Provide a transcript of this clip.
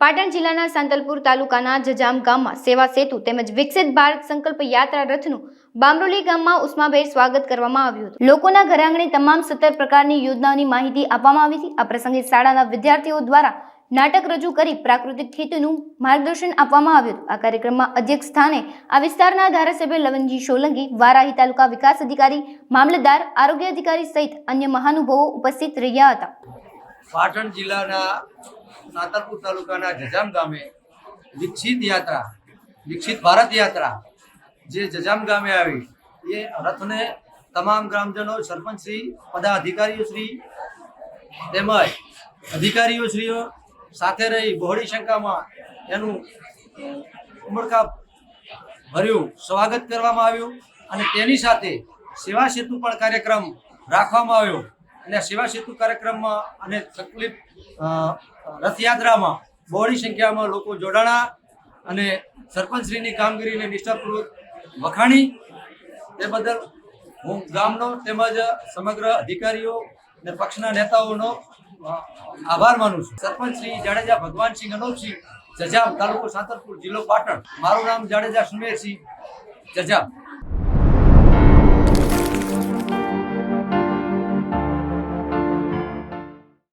પાટણ જિલ્લાના સાંતલપુર તાલુકાના જજામ ગામમાં સેવા સેતુ તેમજ વિકસિત ભારત સંકલ્પ યાત્રા રથનું બામરોલી ગામમાં ઉષ્માભેર સ્વાગત કરવામાં આવ્યું હતું. લોકોના ઘર આંગણે તમામ સત્તર પ્રકારની યોજનાઓની માહિતી આપવામાં આવી હતી. આ પ્રસંગે શાળાના વિદ્યાર્થીઓ દ્વારા નાટક રજૂ કરી પ્રાકૃતિક ખેતીનું માર્ગદર્શન આપવામાં આવ્યું હતું. આ કાર્યક્રમમાં અધ્યક્ષ સ્થાને આ વિસ્તારના ધારાસભ્ય લવનજી સોલંકી, વારાહી તાલુકા વિકાસ અધિકારી, મામલતદાર, આરોગ્ય અધિકારી સહિત અન્ય મહાનુભાવો ઉપસ્થિત રહ્યા હતા. પાટણ જિલ્લાના સાતરપુર તાલુકાના જજામ ગામે વિકસિત યાત્રા, વિકસિત ભારત યાત્રા જે જજામ ગામે આવી, એ રથને તમામ ગ્રામજનો, સરપંચશ્રી, પદાધિકારીઓ શ્રી તેમજ અધિકારીઓ શ્રીઓ સાથે રહી બહોળી સંખ્યામાં એનું ઉમળકા ભર્યું, સ્વાગત કરવામાં આવ્યું અને તેની સાથે સેવા સેતુ પણ કાર્યક્રમ રાખવામાં આવ્યો. અને સેવા સેતુ કાર્યક્રમમાં અને તકલીફ રથયાત્રામાં બહોળી સંખ્યામાં લોકો જોડાણા અને સરપંચશ્રીની કામગીરીને નિષ્ઠાપૂર્વક વખાણી. તે બદલ હું ગામનો તેમજ સમગ્ર અધિકારીઓ અને પક્ષના નેતાઓનો આભાર માનું છું. સરપંચ શ્રી જાડેજા ભગવાનસિંહ અનોપસિંહ, જજામ તાલુકો સાંતરપુર જિલ્લો પાટણ. મારું નામ જાડેજા સુમેરસિંહ જજામ.